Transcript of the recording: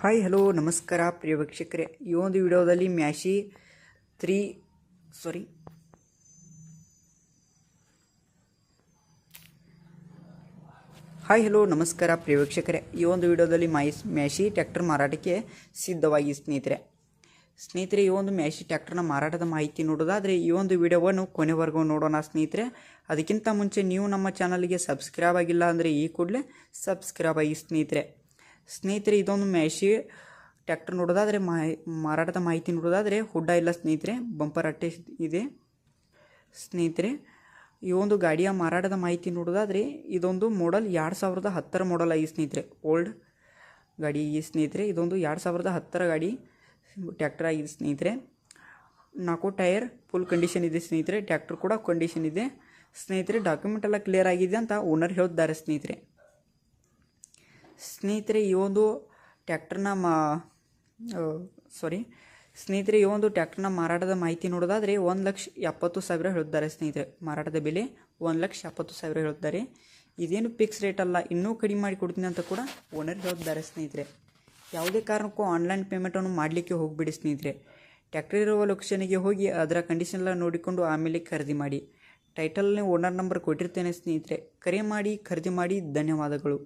Hi, hello, ನಮಸ್ಕಾರ, ಪ್ರಿಯ ವೀಕ್ಷಕರೇ. ಈ ಒಂದು ವಿಡಿಯೋದಲ್ಲಿ ಮ್ಯಾಶಿ ತ್ರೀ ಸಾರಿ ಹಾಯ್, ಹಲೋ, ನಮಸ್ಕಾರ, ಪ್ರಿಯ ವೀಕ್ಷಕರೇ. ಈ ಒಂದು ವಿಡಿಯೋದಲ್ಲಿ ಮೈಸ್ ಮ್ಯಾಶಿ ಟ್ಯಾಕ್ಟರ್ ಮಾರಾಟಕ್ಕೆ ಸಿದ್ಧವಾಗಿ ಸ್ನೇಹಿತರೆ. ಸ್ನೇಹಿತರೆ, ಈ ಒಂದು ಮ್ಯಾಶಿ ಟ್ಯಾಕ್ಟರ್ನ ಮಾರಾಟದ ಮಾಹಿತಿ ನೋಡೋದಾದರೆ ಈ ಒಂದು ವಿಡಿಯೋವನ್ನು ಕೊನೆವರೆಗೂ ನೋಡೋಣ ಸ್ನೇಹಿತರೆ. ಅದಕ್ಕಿಂತ ಮುಂಚೆ ನೀವು ನಮ್ಮ ಚಾನಲ್ಗೆ ಸಬ್ಸ್ಕ್ರೈಬ್ ಆಗಿಲ್ಲ ಅಂದರೆ ಈ ಕೂಡಲೇ ಸಬ್ಸ್ಕ್ರೈಬ್ ಆಗಿ ಸ್ನೇಹಿತರೆ. ಸ್ನೇಹಿತರೆ, ಇದೊಂದು ಮ್ಯಾಶಿ ಟ್ಯಾಕ್ಟರ್ ನೋಡೋದಾದರೆ ಮಾಹಿ ಮಾರಾಟದ ಮಾಹಿತಿ ನೋಡೋದಾದರೆ ಹುಡ್ಡ ಇಲ್ಲ ಸ್ನೇಹಿತರೆ, ಬಂಪರ್ ಅಟ್ಟೆ ಇದೆ. ಸ್ನೇಹಿತರೆ, ಈ ಒಂದು ಗಾಡಿಯ ಮಾರಾಟದ ಮಾಹಿತಿ ನೋಡೋದಾದರೆ ಇದೊಂದು ಮಾಡಲ್ ಎರಡು ಸಾವಿರದ ಹತ್ತರ ಮಾಡಲ್ ಆಗಿ ಸ್ನೇಹಿತರೆ ಓಲ್ಡ್ ಗಾಡಿ ಈ ಸ್ನೇಹಿತರೆ. ಇದೊಂದು ಎರಡು ಸಾವಿರದ ಹತ್ತರ ಗಾಡಿ ಟ್ಯಾಕ್ಟರ್ ಆಗಿದೆ ಸ್ನೇಹಿತರೆ. ನಾಲ್ಕು ಟೈರ್ ಫುಲ್ ಕಂಡೀಷನ್ ಇದೆ ಸ್ನೇಹಿತರೆ ಟ್ಯಾಕ್ಟರ್ ಕೂಡ ಕಂಡೀಷನ್ ಇದೆ. ಸ್ನೇಹಿತರೆ ಡಾಕ್ಯುಮೆಂಟ್ ಎಲ್ಲ ಕ್ಲಿಯರ್ ಆಗಿದೆ ಅಂತ ಓನರ್ ಹೇಳಿದ್ದಾರೆ ಸ್ನೇಹಿತರೆ. ಸ್ನೇಹಿತರೆ, ಈ ಒಂದು ಟ್ಯಾಕ್ಟರ್ನ ಮಾ ಸಾರಿ ಸ್ನೇಹಿತರೆ, ಈ ಒಂದು ಟ್ಯಾಕ್ಟರ್ನ ಮಾರಾಟದ ಮಾಹಿತಿ ನೋಡೋದಾದರೆ ಒಂದು ಲಕ್ಷ ಎಪ್ಪತ್ತು ಸಾವಿರ ಹೇಳುತ್ತಾರೆ ಸ್ನೇಹಿತರೆ. ಮಾರಾಟದ ಬೆಲೆ ಒಂದು ಲಕ್ಷ ಎಪ್ಪತ್ತು ಸಾವಿರ ಹೇಳುತ್ತಾರೆ. ಇದೇನು ಫಿಕ್ಸ್ ರೇಟ್ ಅಲ್ಲ, ಇನ್ನೂ ಕಡಿಮೆ ಮಾಡಿ ಕೊಡ್ತೀನಿ ಅಂತ ಕೂಡ ಓನರ್ ಹೇಳುತ್ತಾರೆ ಸ್ನೇಹಿತರೆ. ಯಾವುದೇ ಕಾರಣಕ್ಕೂ ಆನ್ಲೈನ್ ಪೇಮೆಂಟನ್ನು ಮಾಡಲಿಕ್ಕೆ ಹೋಗಿಬಿಡಿ ಸ್ನೇಹಿತರೆ. ಟ್ಯಾಕ್ಟರ್ ಇರುವ ಲೊಕೇಶನಿಗೆ ಹೋಗಿ ಅದರ ಕಂಡೀಷನ್ ಎಲ್ಲ ನೋಡಿಕೊಂಡು ಆಮೇಲೆ ಖರೀದಿ ಮಾಡಿ. ಟೈಟಲ್ನೇ ಓನರ್ ನಂಬರ್ ಕೊಟ್ಟಿರ್ತೇನೆ ಸ್ನೇಹಿತರೆ. ಕರೆ ಮಾಡಿ, ಖರೀದಿ ಮಾಡಿ, ಧನ್ಯವಾದಗಳು.